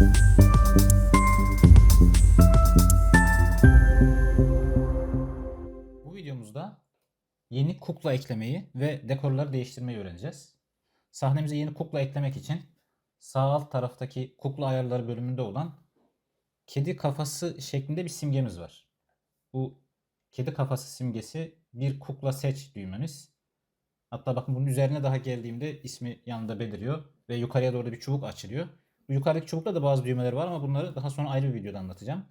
Bu videomuzda yeni kukla eklemeyi ve dekorları değiştirmeyi öğreneceğiz. Sahnemize yeni kukla eklemek için sağ alt taraftaki kukla ayarları bölümünde olan kedi kafası şeklinde bir simgemiz var. Bu kedi kafası simgesi bir kukla seç düğmemiz. Hatta bakın bunun üzerine daha geldiğimde ismi yanında beliriyor ve yukarıya doğru bir çubuk açılıyor. Yukarıdaki çubukta da bazı düğmeler var ama bunları daha sonra ayrı bir videoda anlatacağım.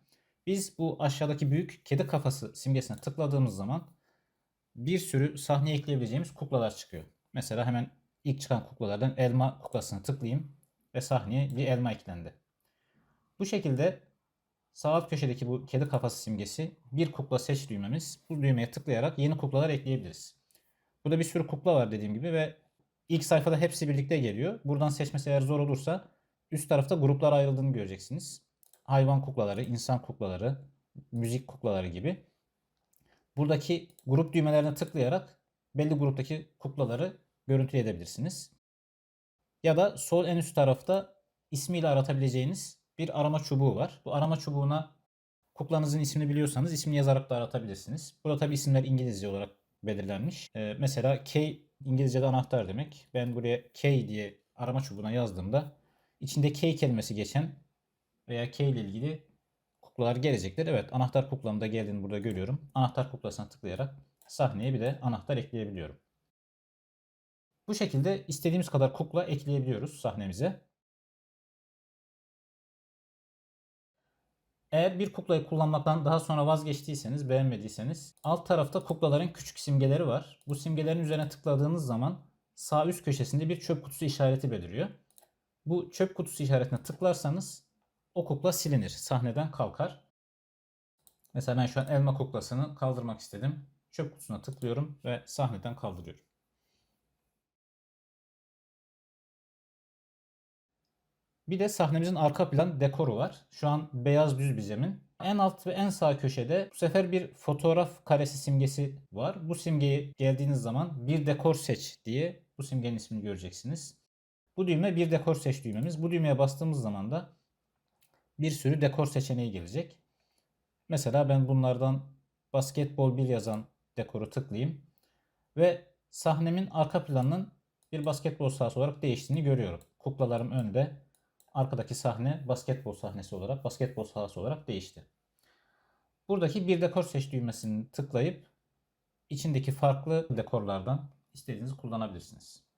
Biz bu aşağıdaki büyük kedi kafası simgesine tıkladığımız zaman bir sürü sahneye ekleyebileceğimiz kuklalar çıkıyor. Mesela hemen ilk çıkan kuklalardan elma kuklasını tıklayayım ve sahneye bir elma eklendi. Bu şekilde sağ alt köşedeki bu kedi kafası simgesi bir kukla seç düğmemiz. Bu düğmeye tıklayarak yeni kuklalar ekleyebiliriz. Burada bir sürü kukla var dediğim gibi ve ilk sayfada hepsi birlikte geliyor. Buradan seçmesi eğer zor olursa üst tarafta gruplara ayrıldığını göreceksiniz. Hayvan kuklaları, insan kuklaları, müzik kuklaları gibi. Buradaki grup düğmelerine tıklayarak belli gruptaki kuklaları görüntüleyebilirsiniz. Ya da sol en üst tarafta ismiyle aratabileceğiniz bir arama çubuğu var. Bu arama çubuğuna kuklanızın ismini biliyorsanız ismini yazarak da aratabilirsiniz. Burada tabi isimler İngilizce olarak belirlenmiş. Ee, mesela K İngilizce'de anahtar demek. Ben buraya K diye arama çubuğuna yazdığımda içinde K kelimesi geçen veya K ile ilgili kuklalar gelecektir. Evet anahtar kuklamda geldiğini burada görüyorum. Anahtar kuklasına tıklayarak sahneye bir de anahtar ekleyebiliyorum. Bu şekilde istediğimiz kadar kukla ekleyebiliyoruz sahnemize. Eğer bir kuklayı kullanmaktan daha sonra vazgeçtiyseniz, beğenmediyseniz alt tarafta kuklaların küçük simgeleri var. Bu simgelerin üzerine tıkladığınız zaman sağ üst köşesinde bir çöp kutusu işareti beliriyor. Bu çöp kutusu işaretine tıklarsanız o kukla silinir, sahneden kalkar. Mesela ben şu an elma kuklasını kaldırmak istedim. Çöp kutusuna tıklıyorum ve sahneden kaldırıyorum. Bir de sahnemizin arka plan dekoru var. Şu an beyaz düz bir zemin. En alt ve en sağ köşede bu sefer bir fotoğraf karesi simgesi var. Bu simgeye geldiğiniz zaman bir dekor seç diye bu simgenin ismini göreceksiniz. Bu düğme bir dekor seç düğmemiz. Bu düğmeye bastığımız zaman da bir sürü dekor seçeneği gelecek. Mesela ben bunlardan basketbol bir yazan dekoru tıklayayım. Ve sahnemin arka planının bir basketbol sahası olarak değiştiğini görüyorum. Kuklalarım önde. Arkadaki sahne basketbol sahnesi olarak, basketbol sahası olarak değişti. Buradaki bir dekor seç düğmesini tıklayıp içindeki farklı dekorlardan istediğinizi kullanabilirsiniz.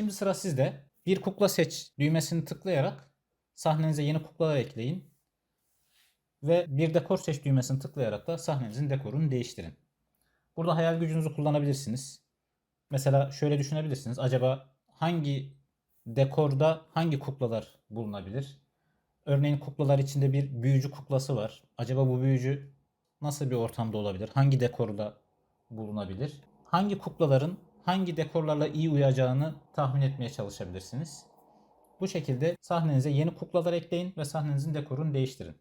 Şimdi sıra sizde. Bir kukla seç düğmesini tıklayarak sahnenize yeni kuklalar ekleyin. Ve bir dekor seç düğmesini tıklayarak da sahnenizin dekorunu değiştirin. Burada hayal gücünüzü kullanabilirsiniz. Mesela şöyle düşünebilirsiniz. Acaba hangi dekorda hangi kuklalar bulunabilir? Örneğin kuklalar içinde bir büyücü kuklası var. Acaba bu büyücü nasıl bir ortamda olabilir? Hangi dekorda bulunabilir? Hangi kuklaların hangi dekorlarla iyi uyacağını tahmin etmeye çalışabilirsiniz. Bu şekilde sahnenize yeni kuklalar ekleyin ve sahnenizin dekorunu değiştirin.